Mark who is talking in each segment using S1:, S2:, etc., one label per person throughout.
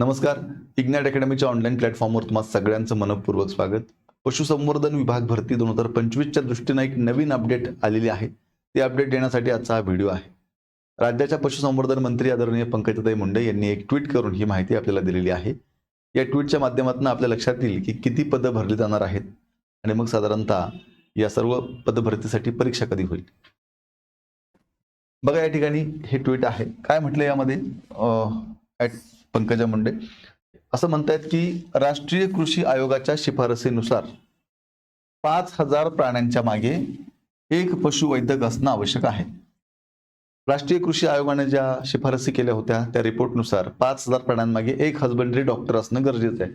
S1: नमस्कार. इग्नॅट अकॅडमीच्या ऑनलाईन प्लॅटफॉर्मवर तुम्हा सगळ्यांचं मनपूर्वक स्वागत. पशुसंवर्धन विभाग भरती दोन हजार पंचवीसच्या दृष्टीनं एक नवीन अपडेट आलेली आहे. ती अपडेट देण्यासाठी आजचा हा व्हिडिओ आहे. राज्याच्या पशुसंवर्धन मंत्री आदरणीय पंकजाताई मुंडे यांनी एक ट्विट करून ही माहिती आपल्याला दिलेली आहे. या ट्विटच्या माध्यमातून आपल्या लक्षात येईल की किती पदं भरली जाणार आहेत आणि मग साधारणतः या सर्व पदभरतीसाठी परीक्षा कधी होईल? बघा या ठिकाणी हे ट्विट आहे. काय म्हटलं यामध्ये? ॲट पंकजा मुंडे असं म्हणतायत की राष्ट्रीय कृषी आयोगाच्या शिफारसीनुसार पाच हजार प्राण्यांच्या मागे एक पशुवैद्यक असणं आवश्यक आहे. राष्ट्रीय कृषी आयोगाने ज्या शिफारसी केल्या होत्या त्या रिपोर्टनुसार पाच हजार प्राण्यांमागे एक हजबंडरी डॉक्टर असणं गरजेचं आहे.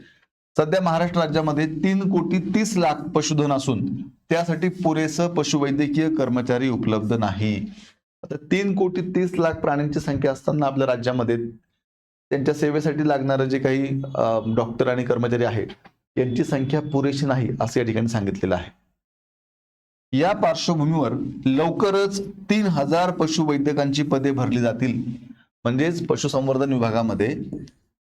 S1: सध्या महाराष्ट्र राज्यामध्ये तीन कोटी तीस लाख पशुधन असून त्यासाठी पुरेसं पशुवैद्यकीय कर्मचारी उपलब्ध नाही. आता तीन कोटी तीस लाख प्राण्यांची संख्या असताना आपल्या राज्यामध्ये त्यांच्या सेवेसाठी लागणारं जे काही डॉक्टर आणि कर्मचारी आहेत यांची संख्या पुरेशी नाही असं या ठिकाणी सांगितलेलं आहे. या पार्श्वभूमीवर लवकरच तीन हजार पशुवैद्यकांची पदे भरली जातील. म्हणजेच पशुसंवर्धन विभागामध्ये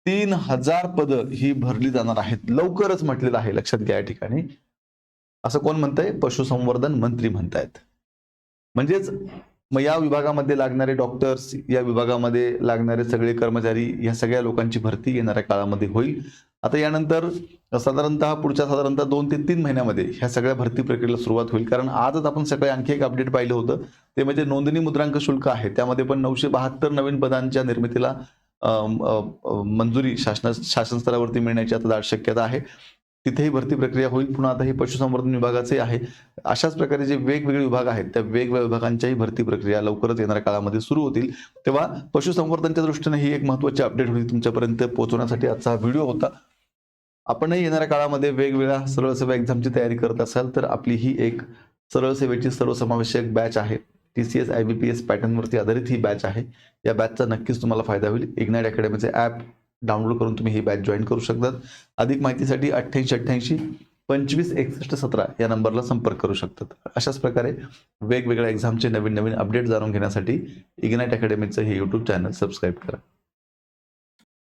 S1: तीन हजार पदं ही भरली जाणार आहेत. लवकरच म्हटलेलं आहे लक्षात घ्या या ठिकाणी. असं कोण म्हणतंय? पशुसंवर्धन मंत्री म्हणतायत. म्हणजेच मग या विभागामध्ये लागणारे डॉक्टर्स या विभागामध्ये लागणारे सगळे कर्मचारी या सगळ्या लोकांची भरती येणाऱ्या काळामध्ये होईल. आता यानंतर साधारणतः पुढच्या साधारणतः दोन ते तीन महिन्यामध्ये ह्या सगळ्या भरती प्रक्रियेला सुरुवात होईल. कारण आजच आपण सकाळी आणखी एक अपडेट पाहिलं होतं. ते म्हणजे नोंदणी मुद्रांक शुल्क आहे. त्यामध्ये पण नऊशे बहात्तर नवीन पदांच्या निर्मितीला मंजुरी शासन शासन स्तरावरती मिळण्याची आता दाट शक्यता आहे. तिथेही भरती प्रक्रिया होईल. पुन्हा आता हे पशुसंवर्धन विभागाचे आहे. अशाच प्रकारे जे वेगवेगळे विभाग आहेत त्या वेगवेगळ्या विभागांच्याही भरती प्रक्रिया लवकरच येणाऱ्या काळामध्ये सुरू होतील. तेव्हा पशुसंवर्धनच्या दृष्टीने ही एक महत्त्वाची अपडेट होती तुमच्यापर्यंत पोहोचवण्यासाठी. आजचा हा व्हिडिओ होता. आपणही येणाऱ्या काळामध्ये वेगवेगळ्या सरळ सेवा एक्झामची तयारी करत असाल तर आपली ही एक सरळ सेवेची सर्वसमावेशक बॅच आहे. T C S I B P S पॅटर्नवरती आधारित ही बॅच आहे. या बॅचचा नक्कीच तुम्हाला फायदा होईल. इग्नाईट अकॅडमीचे ॲप डाउनलोड करून तुम्ही ही बॅच जॉईन करू शकतात. अधिक माहितीसाठी अठ्ठ्याऐंशी अठ्ठ्याऐंशी पंचवीस एकसष्ट सतरा या नंबरला संपर्क करू शकतात. अशाच प्रकारे वेगवेगळ्या एक्झामचे नवीन नवीन अपडेट जाणून घेण्यासाठी इग्नाईट अकॅडमीचं हे यूट्यूब चॅनल सबस्क्राईब करा.